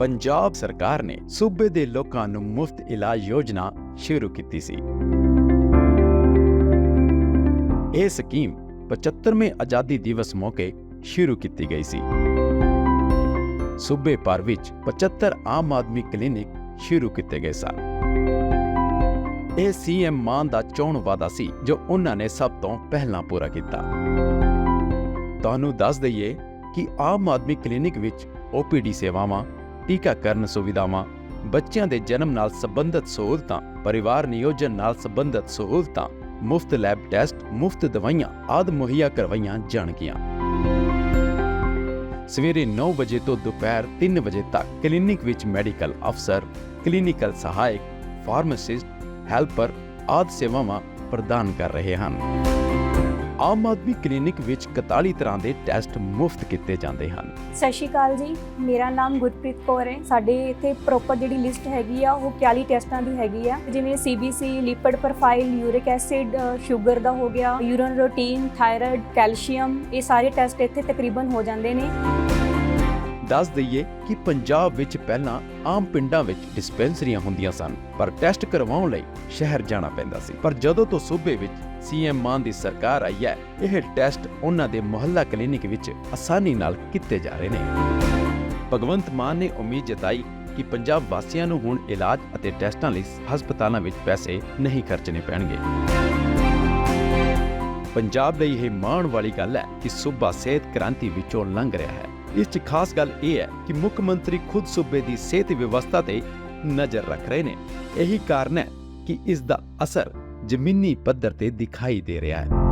ਪੰਜਾਬ ਸਰਕਾਰ ਨੇ ਸੂਬੇ ਦੇ ਲੋਕਾਂ ਨੂੰ ਮੁਫਤ ਇਲਾਜ ਯੋਜਨਾ ਸ਼ੁਰੂ ਕੀਤੀ ਸੀ। ਇਹ ਸਕੀਮ 75ਵੇਂ ਆਜ਼ਾਦੀ ਦਿਵਸ ਮੌਕੇ ਸ਼ੁਰੂ ਕੀਤੀ ਗਈ ਸੀ। ਸੂਬੇ ਭਰ ਵਿੱਚ 75 ਆਮ ਆਦਮੀ ਕਲੀਨਿਕ ਸ਼ੁਰੂ ਕੀਤੇ ਗਏ ਸਨ। ਇਹ ਸੀਐਮ ਮਾਨ ਦਾ ਚੋਣ ਵਾਦਾ ਸੀ, ਜੋ ਉਹਨਾਂ ਨੇ ਸਭ ਤੋਂ ਪਹਿਲਾਂ ਪੂਰਾ ਕੀਤਾ। ਤੁਹਾਨੂੰ ਦੱਸ ਦਈਏ ਕਿ ਆਮ ਆਦਮੀ ਕਲੀਨਿਕ ਵਿੱਚ ਓਪੀਡੀ ਸੇਵਾਵਾਂ ਟੀਕਾਕਰਨ ਸੁਵਿਧਾਵਾਂ, ਬੱਚਿਆਂ ਦੇ ਜਨਮ ਨਾਲ ਸੰਬੰਧਿਤ ਸਹੂਲਤਾਂ, ਪਰਿਵਾਰ ਨਿਯੋਜਨ ਨਾਲ ਸੰਬੰਧਿਤ ਸਹੂਲਤਾਂ, ਮੁਫਤ ਲੈਬ ਟੈਸਟ, ਮੁਫਤ ਦਵਾਈਆਂ ਆਦਿ ਮੁਹੱਈਆ ਕਰਵਾਈਆਂ ਜਾਣਗੀਆਂ। ਸਵੇਰੇ 9 ਵਜੇ ਤੋਂ ਦੁਪਹਿਰ 3 ਵਜੇ ਤੱਕ ਕਲੀਨਿਕ ਵਿੱਚ ਮੈਡੀਕਲ ਅਫਸਰ, ਕਲੀਨਿਕਲ ਸਹਾਇਕ, ਫਾਰਮਾਸਿਸਟ, ਹੈਲਪਰ ਆਦਿ ਸੇਵਾਵਾਂ ਪ੍ਰਦਾਨ ਕਰ ਰਹੇ ਹਨ। ਆਮ ਆਦਮੀ ਕਲੀਨਿਕ ਵਿੱਚ 41 ਤਰ੍ਹਾਂ ਦੇ ਟੈਸਟ ਮੁਫਤ ਕੀਤੇ ਜਾਂਦੇ ਹਨ। ਸਤਿ ਸ਼੍ਰੀ ਅਕਾਲ ਜੀ, ਮੇਰਾ ਨਾਮ ਗੁਰਪ੍ਰੀਤ ਕੌਰ ਹੈ। ਸਾਡੇ ਇੱਥੇ ਪ੍ਰੋਪਰ ਜਿਹੜੀ ਲਿਸਟ ਹੈਗੀ ਆ, ਉਹ 41 ਟੈਸਟਾਂ ਦੀ ਹੈਗੀ ਆ। ਜਿਵੇਂ CBC lipid profile uric acid sugar ਦਾ ਹੋ ਗਿਆ ਯੂਰਨ ਰੂਟੀਨ ਥਾਇਰਾਇਡ ਕੈਲਸ਼ੀਅਮ ਇਹ ਸਾਰੇ ਟੈਸਟ ਇੱਥੇ ਤਕਰੀਬਨ ਹੋ ਜਾਂਦੇ ਨੇ। ਦੱਸ ਦਈਏ ਕਿ ਪੰਜਾਬ ਵਿੱਚ ਪਹਿਲਾਂ ਆਮ ਪਿੰਡਾਂ ਵਿੱਚ ਡਿਸਪੈਂਸਰੀਆਂ ਹੁੰਦੀਆਂ ਸਨ, ਪਰ ਟੈਸਟ ਕਰਵਾਉਣ ਲਈ ਸ਼ਹਿਰ ਜਾਣਾ ਪੈਂਦਾ ਸੀ। ਪਰ ਜਦੋਂ ਤੋਂ ਸੂਬੇ ਵਿੱਚ ਸੀਐਮ ਮਾਨ ਦੀ ਸਰਕਾਰ ਆਈ ਹੈ, ਇਹ ਟੈਸਟ ਉਹਨਾਂ ਦੇ ਮੁਹੱਲਾ ਕਲੀਨਿਕ ਵਿੱਚ ਆਸਾਨੀ ਨਾਲ ਕੀਤੇ ਜਾ ਰਹੇ ਨੇ। ਭਗਵੰਤ ਮਾਨ ਨੇ ਉਮੀਦ ਜਤਾਈ ਕਿ ਪੰਜਾਬ ਵਾਸੀਆਂ ਨੂੰ ਹੁਣ ਇਲਾਜ ਅਤੇ ਟੈਸਟਾਂ ਲਈ ਹਸਪਤਾਲਾਂ ਵਿੱਚ ਪੈਸੇ ਨਹੀਂ ਖਰਚਣੇ ਪੈਣਗੇ। ਪੰਜਾਬ ਲਈ ਇਹ ਮਾਣ ਵਾਲੀ ਗੱਲ ਹੈ ਕਿ ਸੂਬਾ ਸਿਹਤ ਕ੍ਰਾਂਤੀ ਵਿੱਚੋਂ ਲੰਘ ਰਿਹਾ ਹੈ। ਇਸ 'ਚ ਖਾਸ ਗੱਲ ਇਹ ਹੈ ਕਿ ਮੁੱਖ ਮੰਤਰੀ ਖੁਦ ਸੂਬੇ ਦੀ ਸਿਹਤ ਵਿਵਸਥਾ ਤੇ ਨਜ਼ਰ ਰੱਖ ਰਹੇ ਨੇ। ਇਹੀ ਕਾਰਨ ਹੈ ਕਿ ਇਸ ਦਾ ਅਸਰ ਜ਼ਮੀਨੀ ਪੱਧਰ ਤੇ ਦਿਖਾਈ ਦੇ ਰਿਹਾ ਹੈ।